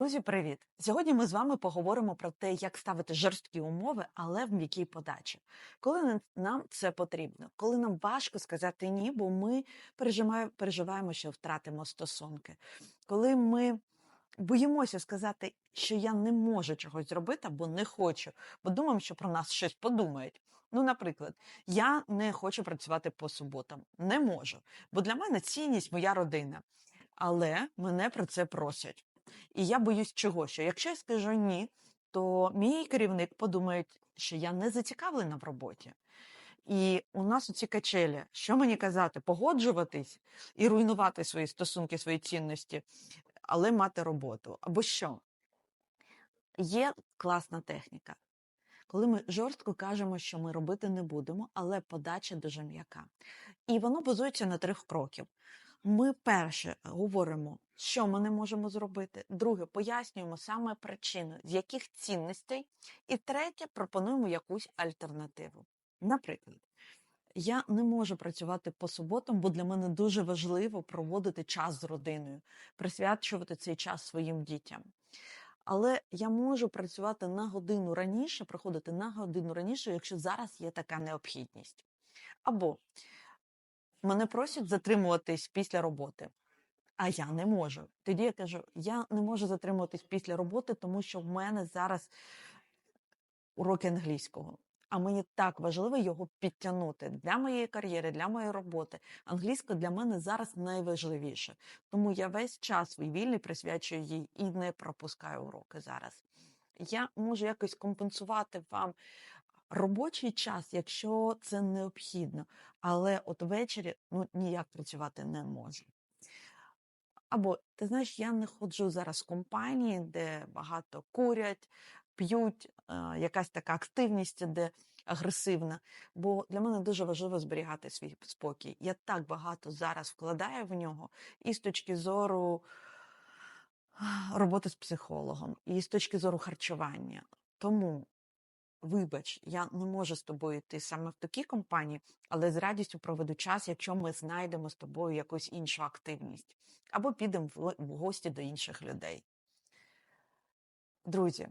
Друзі, привіт! Сьогодні ми з вами поговоримо про те, як ставити жорсткі умови, але в м'якій подачі. Коли нам- це потрібно, коли нам важко сказати ні, бо ми переживаємо, що втратимо стосунки, коли ми боїмося сказати, що я не можу чогось зробити або не хочу, бо думаємо, що про нас щось подумають. Ну, наприклад, я не хочу працювати по суботам, не можу, бо для мене цінність моя родина, але мене про це просять. І я боюсь чого? Що якщо я скажу ні, то мій керівник подумає, що я не зацікавлена в роботі. І у нас ці качелі, що мені казати, погоджуватись і руйнувати свої стосунки, свої цінності, але мати роботу. Або що? Є класна техніка. Коли ми жорстко кажемо, що ми робити не будемо, але подача дуже м'яка. І воно базується на трьох кроків. Ми перше говоримо, що ми не можемо зробити. Друге, пояснюємо саме причину, з яких цінностей. І третє, пропонуємо якусь альтернативу. Наприклад, я не можу працювати по суботам, бо для мене дуже важливо проводити час з родиною, присвячувати цей час своїм дітям. Але я можу працювати на годину раніше, приходити на годину раніше, якщо зараз є така необхідність. Або мене просять затримуватись після роботи, а я не можу. Тоді я кажу: я не можу затримуватись після роботи, тому що в мене зараз уроки англійського. А мені так важливо його підтягнути для моєї кар'єри, для моєї роботи. Англійська для мене зараз найважливіше. Тому я весь час свій вільний присвячую їй і не пропускаю уроки зараз. Я можу якось компенсувати вам робочий час, якщо це необхідно, але от ввечері ну, ніяк працювати не можу. Або ти знаєш, я не ходжу зараз в компанії, де багато курять, п'ють, якась така активність, де агресивна. Бо для мене дуже важливо зберігати свій спокій. Я так багато зараз вкладаю в нього, і з точки зору роботи з психологом, і з точки зору харчування. Тому. Вибач, я не можу з тобою йти саме в такій компанії, але з радістю проведу час, якщо ми знайдемо з тобою якусь іншу активність, або підемо в гості до інших людей. Друзі,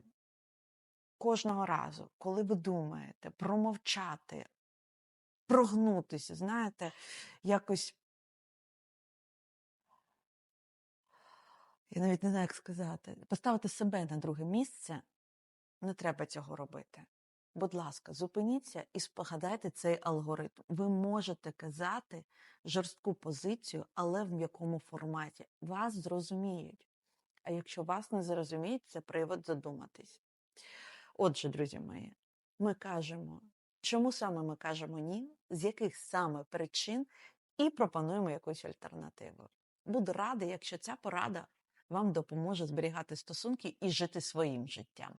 кожного разу, коли ви думаєте промовчати, прогнутися, знаєте, якось. Я навіть не знаю, як сказати, поставити себе на друге місце, не треба цього робити. Будь ласка, зупиніться і спогадайте цей алгоритм. Ви можете казати жорстку позицію, але в м'якому форматі. Вас зрозуміють. А якщо вас не зрозуміють, це привод задуматись. Отже, друзі мої, ми кажемо, чому саме ми кажемо ні, з яких саме причин, і пропонуємо якусь альтернативу. Буду рада, якщо ця порада вам допоможе зберігати стосунки і жити своїм життям.